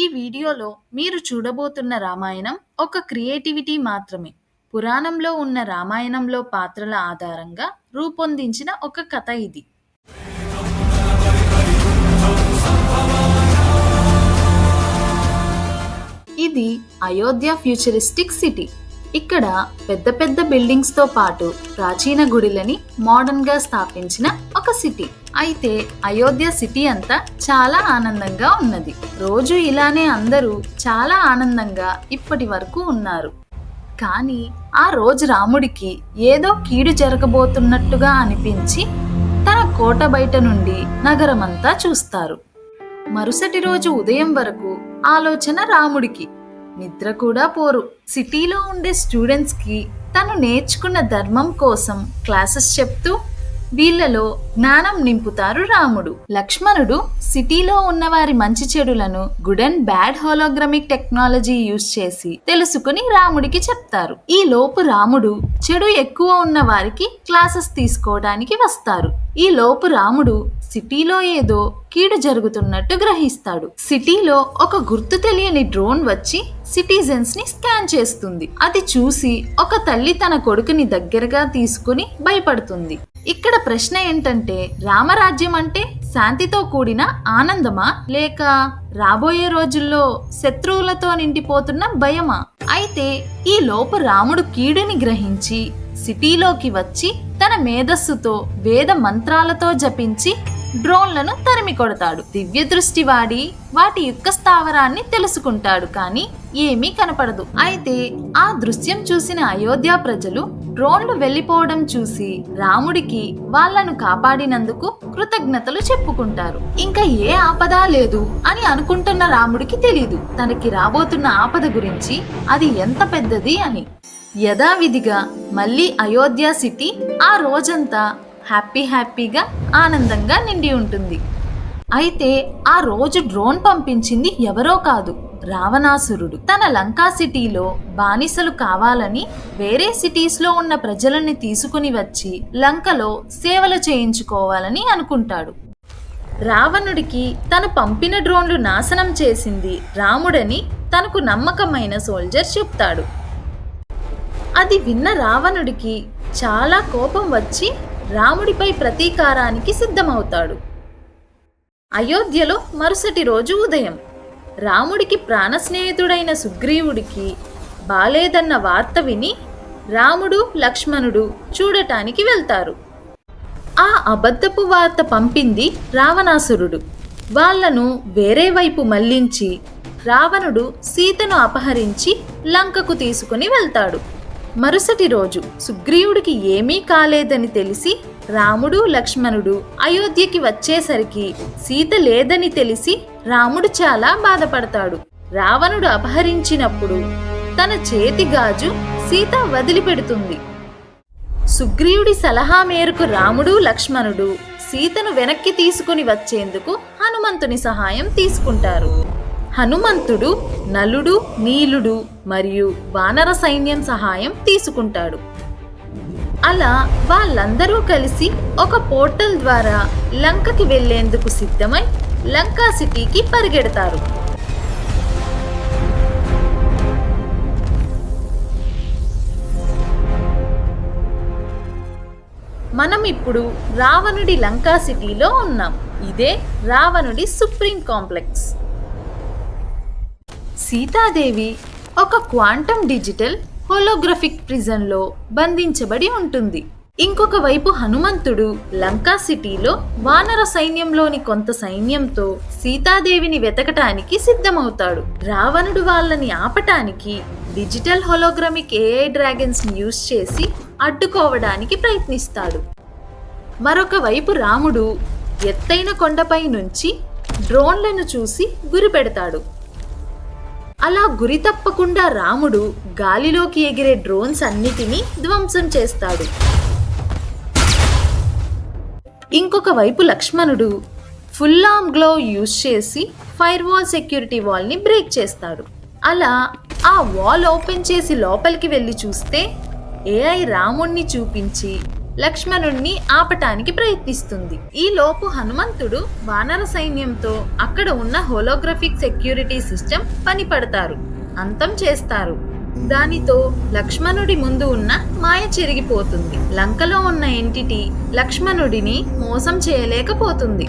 ఈ వీడియోలో మీరు చూడబోతున్న రామాయణం ఒక క్రియేటివిటీ మాత్రమే. పురాణంలో ఉన్న రామాయణంలో పాత్రల ఆధారంగా రూపొందించిన ఒక కథ ఇది. ఇది అయోధ్య ఫ్యూచరిస్టిక్ సిటీ. ఇక్కడ పెద్ద పెద్ద బిల్డింగ్స్తో పాటు ప్రాచీన గుడిలని మోడర్న్గా స్థాపించిన ఒక సిటీ అయితే అయోధ్య సిటీ అంతా చాలా ఆనందంగా ఉన్నది. రోజు ఇలానే అందరూ చాలా ఆనందంగా ఇప్పటి వరకు ఉన్నారు. కానీ ఆ రోజు రాముడికి ఏదో కీడు జరగబోతున్నట్టుగా అనిపించి తన కోట బయట నుండి నగరమంతా చూస్తారు. మరుసటి రోజు ఉదయం వరకు ఆలోచన రాముడికి. నిద్ర కూడా పోరు. సిటీలో ఉండే స్టూడెంట్స్కి తను నేర్చుకున్న ధర్మం కోసం క్లాసెస్ చెప్తూ వీళ్ళలో జ్ఞానం నింపుతారు రాముడు. లక్ష్మణుడు సిటీలో ఉన్న వారి మంచి చెడులను good and bad holographic technology use చేసి తెలుసుకుని రాముడికి చెప్తారు. ఈ లోపు రాముడు చెడు ఎక్కువ ఉన్న వారికి క్లాసెస్ తీసుకోవడానికి వస్తారు. ఈ లోపు రాముడు సిటీలో ఏదో కీడు జరుగుతున్నట్టు గ్రహిస్తాడు. సిటీలో ఒక గుర్తు తెలియని డ్రోన్ వచ్చి సిటిజన్స్ని స్కాన్ చేస్తుంది. అది చూసి ఒక తల్లి తన కొడుకుని దగ్గరగా తీసుకుని భయపడుతుంది. ఇక్కడ ప్రశ్న ఏంటంటే రామరాజ్యం అంటే శాంతితో కూడిన ఆనందమా? లేక రాబోయే రోజుల్లో శత్రువులతో నిండిపోతున్న భయమా? అయితే ఈ లోపు రాముడు కీడుని గ్రహించి సిటీలోకి వచ్చి తన మేధస్సుతో వేద మంత్రాలతో జపించి డ్రోన్లను తరిమి కొడతాడు. దివ్య దృష్టి వాడి వాటి యొక్క స్థావరాన్ని తెలుసుకుంటాడు కానీ ఏమీ కనపడదు. అయితే ఆ దృశ్యం చూసిన అయోధ్య ప్రజలు డ్రోన్లు వెళ్ళిపోవడం చూసి రాముడికి వాళ్ళను కాపాడినందుకు కృతజ్ఞతలు చెప్పుకుంటారు. ఇంకా ఏ ఆపద లేదు అని అనుకుంటున్న రాముడికి తెలియదు తనకి రాబోతున్న ఆపద గురించి అది ఎంత పెద్దది అని. యథావిధిగా మళ్ళీ అయోధ్య సిటీ ఆ రోజంతా హ్యాపీ హ్యాపీగా ఆనందంగా నిండి ఉంటుంది. అయితే ఆ రోజు డ్రోన్ పంపించింది ఎవరో కాదు రావణాసురుడు. తన లంకా సిటీలో బానిసలు కావాలని వేరే సిటీస్లో ఉన్న ప్రజలని తీసుకుని వచ్చి లంకలో సేవలు చేయించుకోవాలని అనుకుంటాడు. రావణుడికి తను పంపిన డ్రోన్లు నాశనం చేసింది రాముడని తనకు నమ్మకమైన సోల్జర్ చెప్తాడు. అది విన్న రావణుడికి చాలా కోపం వచ్చి రాముడిపై ప్రతీకారానికి సిద్ధమవుతాడు. అయోధ్యలో మరుసటి రోజు ఉదయం రాముడికి ప్రాణ స్నేహితుడైన సుగ్రీవుడికి బాలేదన్న వార్త విని రాముడు లక్ష్మణుడు చూడటానికి వెళ్తారు. ఆ అబద్ధపు వార్త పంపింది రావణాసురుడు. వాళ్ళను వేరే వైపు మళ్ళించి రావణుడు సీతను అపహరించి లంకకు తీసుకుని వెళ్తాడు. మరుసటి రోజు సుగ్రీవుడికి ఏమీ కాలేదని తెలిసి రాముడు లక్ష్మణుడు అయోధ్యకి వచ్చేసరికి సీత లేదని తెలిసి రాముడు చాలా బాధపడతాడు. రావణుడు అపహరించినప్పుడు తన చేతి గాజు సీత వదిలిపెడుతుంది. సుగ్రీవుడి సలహా మేరకు రాముడు లక్ష్మణుడు సీతను వెనక్కి తీసుకుని వచ్చేందుకు హనుమంతుని సహాయం తీసుకుంటారు. హనుమంతుడు నలుడు నీలుడు మరియు వానర సైన్యం సహాయం తీసుకుంటాడు. అలా వాళ్ళందరూ కలిసి ఒక పోర్టల్ ద్వారా లంకకి వెళ్ళేందుకు సిద్ధమై లంకా సిటీకి పరిగెడతారు. మనం ఇప్పుడు రావణుడి లంకా సిటీలో ఉన్నాం. ఇదే రావణుడి సుప్రీం కాంప్లెక్స్. సీతాదేవి ఒక క్వాంటమ్ డిజిటల్ హోలోగ్రఫిక్ ప్రిజన్లో బంధించబడి ఉంటుంది. ఇంకొక వైపు హనుమంతుడు లంకా సిటీలో వానర సైన్యంలోని కొంత సైన్యంతో సీతాదేవిని వెతకటానికి సిద్ధమవుతాడు. రావణుడు వాళ్ళని ఆపటానికి digital holographic AI dragons use చేసి అడ్డుకోవడానికి ప్రయత్నిస్తాడు. మరొక వైపు రాముడు ఎత్తైన కొండపై నుంచి డ్రోన్లను చూసి గురిపెడతాడు అలా గురి తప్పకుండా రాముడు గాలిలోకి ఎగిరే డ్రోన్స్ అన్నిటినీ ధ్వంసం చేస్తాడు. ఇంకొక వైపు లక్ష్మణుడు ఫుల్ ఆమ్ గ్లో యూజ్ చేసి ఫైర్ వాల్ సెక్యూరిటీ వాల్ని బ్రేక్ చేస్తాడు. అలా ఆ వాల్ ఓపెన్ చేసి లోపలికి వెళ్ళి చూస్తే ఏఐ రాముణ్ణి చూపించి లక్ష్మణుణ్ణి ఆపటానికి ప్రయత్నిస్తుంది. ఈ లోపు హనుమంతుడు వానర సైన్యంతో అక్కడ ఉన్న హోలోగ్రఫిక్ సెక్యూరిటీ సిస్టమ్ పనిపడతారు. అంతం చేస్తారు. దానితో లక్ష్మణుడి ముందు ఉన్న మాయ చెరిగిపోతుంది. లంకలో ఉన్న ఎంటిటీ లక్ష్మణుడిని మోసం చేయలేకపోతుంది.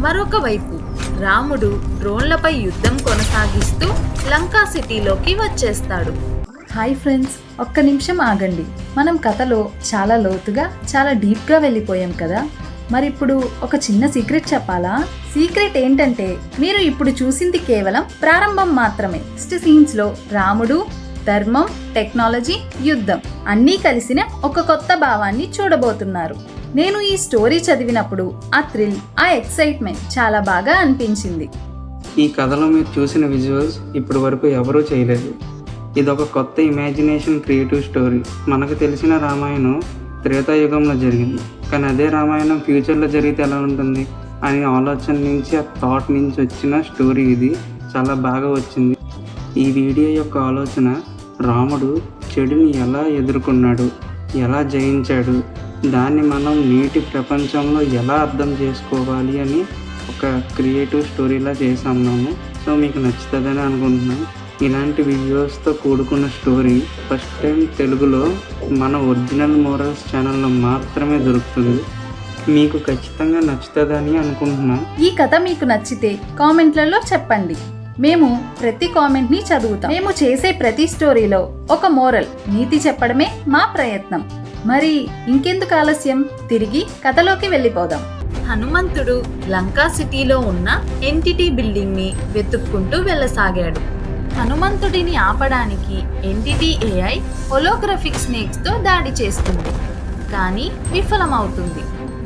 మరొక వైపు రాముడు డ్రోన్లపై యుద్ధం కొనసాగిస్తూ లంకా సిటీలోకి వచ్చేస్తాడు. హాయ్ ఫ్రెండ్స్ ఒక్క నిమిషం ఆగండి. మనం కథలో చాలా లోతుగా చాలా డీప్గా వెళ్ళిపోయాం కదా. మరి ఇప్పుడు ఒక చిన్న సీక్రెట్ చెప్పాలా? సీక్రెట్ ఏంటంటే మీరు ఇప్పుడు చూసింది కేవలం ప్రారంభం మాత్రమే. నెక్స్ట్ సీన్స్లో రాముడు ధర్మం టెక్నాలజీ యుద్ధం అన్నీ కలిసిన ఒక కొత్త భావాన్ని చూడబోతున్నారు. నేను ఈ స్టోరీ చదివినప్పుడు ఆ థ్రిల్ ఆ ఎక్సైట్మెంట్ చాలా బాగా అనిపించింది. ఈ కథలో మీరు చూసిన విజువల్స్ ఇప్పటి వరకు ఎవరూ చేయలేదు. ఇది ఒక కొత్త ఇమాజినేషన్ క్రియేటివ్ స్టోరీ మనకు తెలిసిన రామాయణం త్రేతాయుగంలో జరిగింది. కానీ అదే రామాయణం ఫ్యూచర్లో జరిగితే ఎలా ఉంటుంది? అనే ఆలోచన నుంచి ఆ థాట్ నుంచి వచ్చిన స్టోరీ ఇది చాలా బాగా వచ్చింది. ఈ వీడియో యొక్క ఆలోచన రాముడు చెడుని ఎలా ఎదుర్కొన్నాడు? ఎలా జయించాడు? దాన్ని మనం నేటి ప్రపంచంలో ఎలా అర్థం చేసుకోవాలి అని ఒక క్రియేటివ్ స్టోరీలా చేసాం సో మీకు నచ్చుతుందని అనుకుంటున్నాను ఇలాంటి వీడియోస్తో కూడుకున్న స్టోరీ ఫస్ట్ టైం తెలుగులో మన ఒరిజినల్ మోరల్స్ ఛానల్లో మాత్రమే దొరుకుతుంది. మీకు ఖచ్చితంగా నచ్చుతుందని అనుకుంటున్నాను ఈ కథ మీకు నచ్చితే కామెంట్లలో చెప్పండి. మేము ప్రతి కామెంట్ని చదువుతాం. మేము చేసే ప్రతి స్టోరీలో ఒక మోరల్ నీతి చెప్పడమే మా ప్రయత్నం. మరి ఇంకెందుకు ఆలస్యం? తిరిగి కథలోకి వెళ్ళిపోదాం. హనుమంతుడు లంకా సిటీలో ఉన్న ఎంటిటీ బిల్డింగ్ని వెతుక్కుంటూ వెళ్ళసాగాడు. హనుమంతుడిని ఆపడానికి ఎంటిటీ ఏఐ హోలోగ్రఫిక్ స్నేక్స్తో దాడి చేస్తుంది. కానీ విఫలమవుతుంది.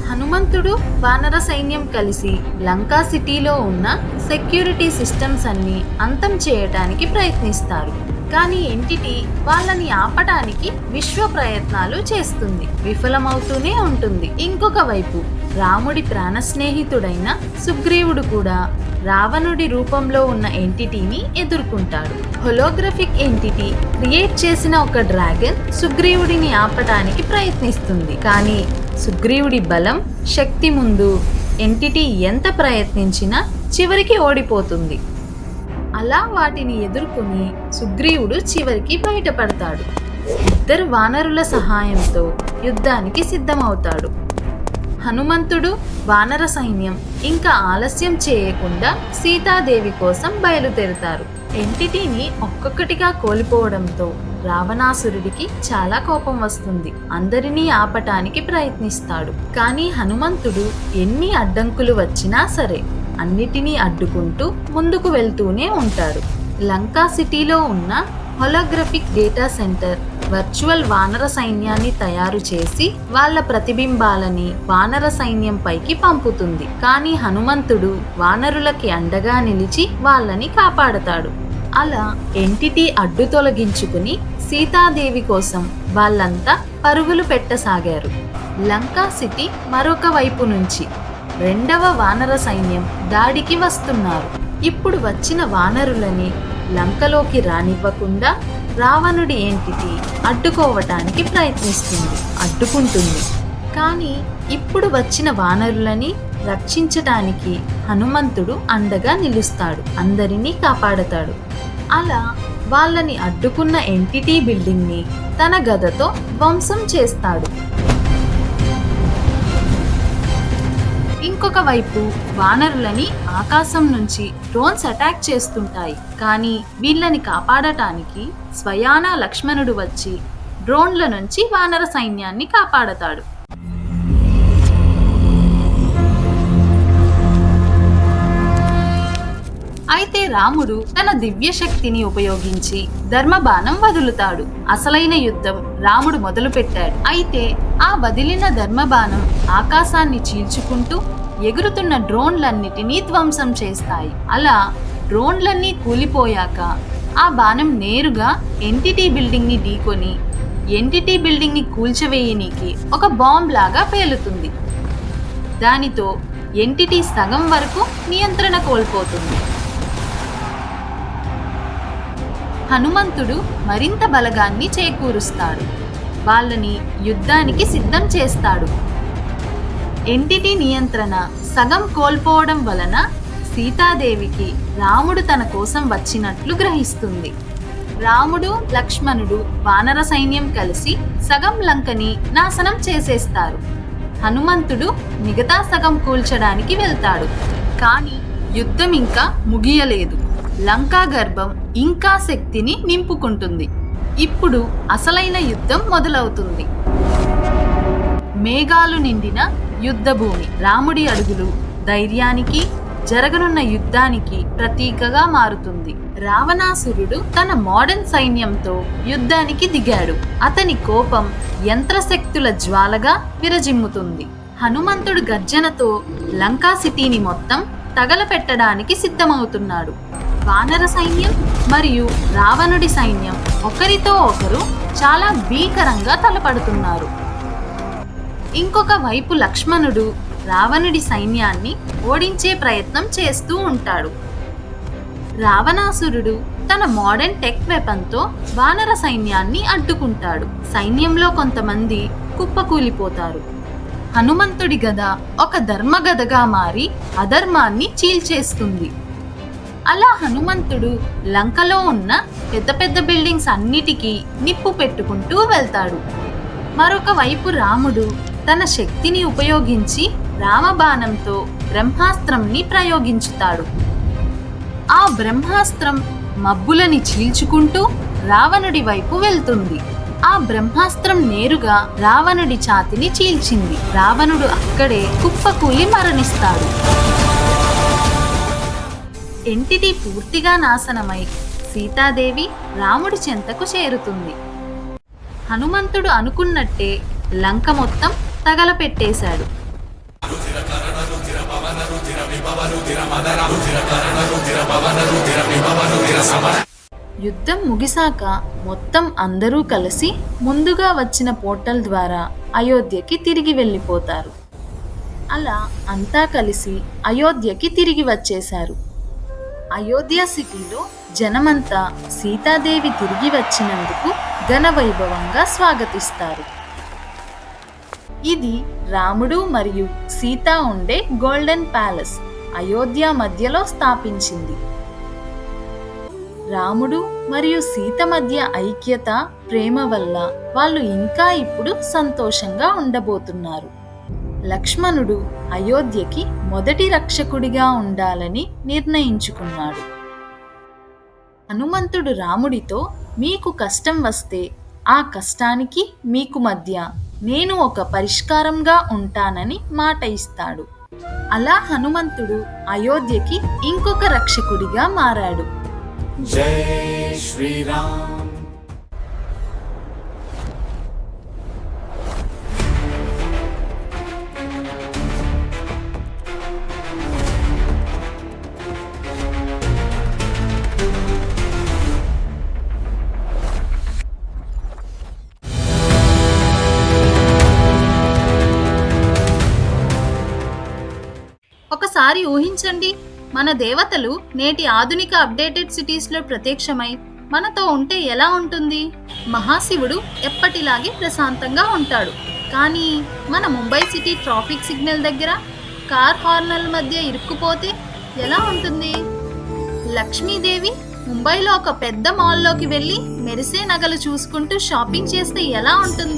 హనుమంతుడు వానర సైన్యం కలిసి లంకా సిటీలో ఉన్న సెక్యూరిటీ సిస్టమ్స్ అన్ని అంతం చేయటానికి ప్రయత్నిస్తారు. కానీ ఎంటిటీ వాళ్ళని ఆపటానికి విశ్వ ప్రయత్నాలు చేస్తుంది. విఫలమవుతూనే ఉంటుంది. ఇంకొక వైపు రాముడి ప్రాణ స్నేహితుడైన సుగ్రీవుడు కూడా రావణుడి రూపంలో ఉన్న ఎంటిటీని ఎదుర్కొంటాడు. హోలోగ్రఫిక్ ఎంటిటీ క్రియేట్ చేసిన ఒక డ్రాగన్ సుగ్రీవుడిని ఆపటానికి ప్రయత్నిస్తుంది. కానీ సుగ్రీవుడి బలం శక్తి ముందు ఎంటిటీ ఎంత ప్రయత్నించినా చివరికి ఓడిపోతుంది. అలా వాటిని ఎదుర్కొని సుగ్రీవుడు చివరికి బయటపడతాడు. ఇద్దరు వానరుల సహాయంతో యుద్ధానికి సిద్ధమవుతాడు. హనుమంతుడు వానర సైన్యం ఇంకా ఆలస్యం చేయకుండా సీతాదేవి కోసం బయలుదేరుతారు. ఎంటిటీని ఒక్కొక్కటిగా కోల్పోవడంతో రావణాసురుడికి చాలా కోపం వస్తుంది. అందరినీ ఆపటానికి ప్రయత్నిస్తాడు. కానీ హనుమంతుడు ఎన్ని అడ్డంకులు వచ్చినా సరే అన్నిటినీ అడ్డుకుంటూ ముందుకు వెళ్తూనే ఉంటాడు లంకా సిటీలో ఉన్న హోలోగ్రఫిక్ డేటా సెంటర్ వర్చువల్ వానర సైన్యాన్ని తయారు చేసి వాళ్ళ ప్రతిబింబాలని వానర సైన్యం పైకి పంపుతుంది. కానీ హనుమంతుడు వానరులకి అండగా నిలిచి వాళ్ళని కాపాడతాడు. అలా ఎంటిటీ అడ్డు తొలగించుకుని సీతాదేవి కోసం వాళ్ళంతా పరుగులు పెట్టసాగారు. లంకా సిటీ మరొక వైపు నుంచి రెండవ వానర సైన్యం దాడికి వస్తున్నారు. ఇప్పుడు వచ్చిన వానరులని లంకలోకి రానివ్వకుండా రావణుడి ఎంటిటీ అడ్డుకోవటానికి ప్రయత్నిస్తుంది అడ్డుకుంటుంది. కానీ ఇప్పుడు వచ్చిన వానరులని రక్షించటానికి హనుమంతుడు అండగా నిలుస్తాడు అందరినీ కాపాడతాడు. అలా వాళ్ళని అడ్డుకున్న ఎంటిటీ బిల్డింగ్ని తన గదతో ధ్వంసం చేస్తాడు. ఇంకొక వైపు వానరులని ఆకాశం నుంచి డ్రోన్స్ అటాక్ చేస్తుంటాయి. కానీ వీళ్ళని కాపాడటానికి స్వయాన లక్ష్మణుడు వచ్చి డ్రోన్ల నుంచి వానర సైన్యాన్ని కాపాడతాడు. అయితే రాముడు తన దివ్య శక్తిని ఉపయోగించి ధర్మబాణం వదులుతాడు. అసలైన యుద్ధం రాముడు మొదలుపెట్టాడు. అయితే ఆ వదిలిన ధర్మబాణం ఆకాశాన్ని చీల్చుకుంటూ ఎగురుతున్న డ్రోన్లన్నిటినీ ధ్వంసం చేస్తాయి. అలా డ్రోన్లన్నీ కూలిపోయాక ఆ బాణం నేరుగా ఎంటిటీ బిల్డింగ్ని ఢీకొని ఎంటిటీ బిల్డింగ్ని కూల్చవేయనీకి ఒక బాంబ్ లాగా పేలుతుంది. దానితో ఎంటిటీ సగం వరకు నియంత్రణ కోల్పోతుంది. హనుమంతుడు మరింత బలగాన్ని చేకూరుస్తాడు. వాళ్ళని యుద్ధానికి సిద్ధం చేస్తాడు. ఎంటిటీ నియంత్రణ సగం కోల్పోవడం వలన సీతాదేవికి రాముడు తన కోసం వచ్చినట్లు గ్రహిస్తుంది. రాముడు లక్ష్మణుడు వానర సైన్యం కలిసి సగం లంకని నాశనం చేసేస్తారు. హనుమంతుడు మిగతా సగం కూల్చడానికి వెళ్తాడు. కానీ యుద్ధం ఇంకా ముగియలేదు. లంకా గర్భం ఇంకా శక్తిని నింపుకుంటుంది. ఇప్పుడు అసలైన యుద్ధం మొదలవుతుంది. మేఘాలు నిండిన యుద్ధభూమి. రాముడి అడుగులు ధైర్యానికి జరగనున్న యుద్ధానికి ప్రతీకగా మారుతుంది. రావణాసురుడు తన మోడర్న్ సైన్యంతో యుద్ధానికి దిగాడు. అతని కోపం యంత్రశక్తుల జ్వాలగా విరజిమ్ముతుంది. హనుమంతుడు గర్జనతో లంకా సిటీని మొత్తం తగలపెట్టడానికి సిద్ధమవుతున్నాడు. వానర సైన్యం మరియు రావణుడి సైన్యం ఒకరితో ఒకరు చాలా భీకరంగా తలపడుతున్నారు. ఇంకొక వైపు లక్ష్మణుడు రావణుడి సైన్యాన్ని ఓడించే ప్రయత్నం చేస్తూ ఉంటాడు. రావణాసురుడు తన మోడర్న్ టెక్ వెపన్తో వానర సైన్యాన్ని అడ్డుకుంటాడు. సైన్యంలో కొంతమంది కుప్పకూలిపోతారు. హనుమంతుడి గద ఒక ధర్మగదగా మారి అధర్మాన్ని చీల్చేస్తుంది. అలా హనుమంతుడు లంకలో ఉన్న పెద్ద పెద్ద బిల్డింగ్స్ అన్నిటికీ నిప్పు పెట్టుకుంటూ వెళ్తాడు. మరొక వైపు రాముడు తన శక్తిని ఉపయోగించి రామబాణంతో బ్రహ్మాస్త్రంని ప్రయోగించుతాడు. ఆ బ్రహ్మాస్త్రం మబ్బులని చీల్చుకుంటూ రావణుడి వైపు వెళ్తుంది. ఆ బ్రహ్మాస్త్రం నేరుగా రావణుడి ఛాతిని చీల్చింది. రావణుడు అక్కడే కుప్పకూలి మరణిస్తాడు. ఎంటిటీ పూర్తిగా నాశనమై సీతాదేవి రాముడి చెంతకు చేరుతుంది. హనుమంతుడు అనుకున్నట్టే లంక మొత్తం తగలపెట్టేశాడు యుద్ధం ముగిసాక మొత్తం అందరూ కలిసి ముందుగా వచ్చిన పోర్టల్ ద్వారా అయోధ్యకి తిరిగి వెళ్ళిపోతారు. అలా అంతా కలిసి అయోధ్యకి తిరిగి వచ్చేశారు. అయోధ్య సిటీలో జనమంతా సీతాదేవి తిరిగి వచ్చినందుకు ఘనవైభవంగా స్వాగతిస్తారు. ఇది రాముడు మరియు సీత ఉండే గోల్డెన్ ప్యాలెస్ అయోధ్య మధ్యలో స్థాపించింది. రాముడు మరియు సీత మధ్య ఐక్యత ప్రేమ వల్ల వాళ్ళు ఇంకా ఇప్పుడు సంతోషంగా ఉండబోతున్నారు. లక్ష్మణుడు అయోధ్యకి మొదటి రక్షకుడిగా ఉండాలని నిర్ణయించుకున్నాడు. హనుమంతుడు రాముడితో మీకు కష్టం వస్తే ఆ కష్టానికి మీకు మధ్య నేను ఒక పరిష్కారంగా ఉంటానని మాట ఇస్తాడు. అలా హనుమంతుడు అయోధ్యకి ఇంకొక రక్షకుడిగా మారాడు. జై శ్రీరామ్. ఒకసారి ఊహించండి మన దేవతలు నేటి ఆధునిక అప్డేటెడ్ సిటీస్లో ప్రత్యక్షమై మనతో ఉంటే ఎలా ఉంటుంది? మహాశివుడు ఎప్పటిలాగే ప్రశాంతంగా ఉంటాడు. కానీ మన ముంబై సిటీ ట్రాఫిక్ సిగ్నల్ దగ్గర కార్ హార్నర్ల మధ్య ఇరుక్కుపోతే ఎలా ఉంటుంది? లక్ష్మీదేవి ముంబైలో ఒక పెద్ద మాల్లోకి వెళ్ళి మెరిసే నగలు చూసుకుంటూ షాపింగ్ చేస్తే ఎలా ఉంటుంది?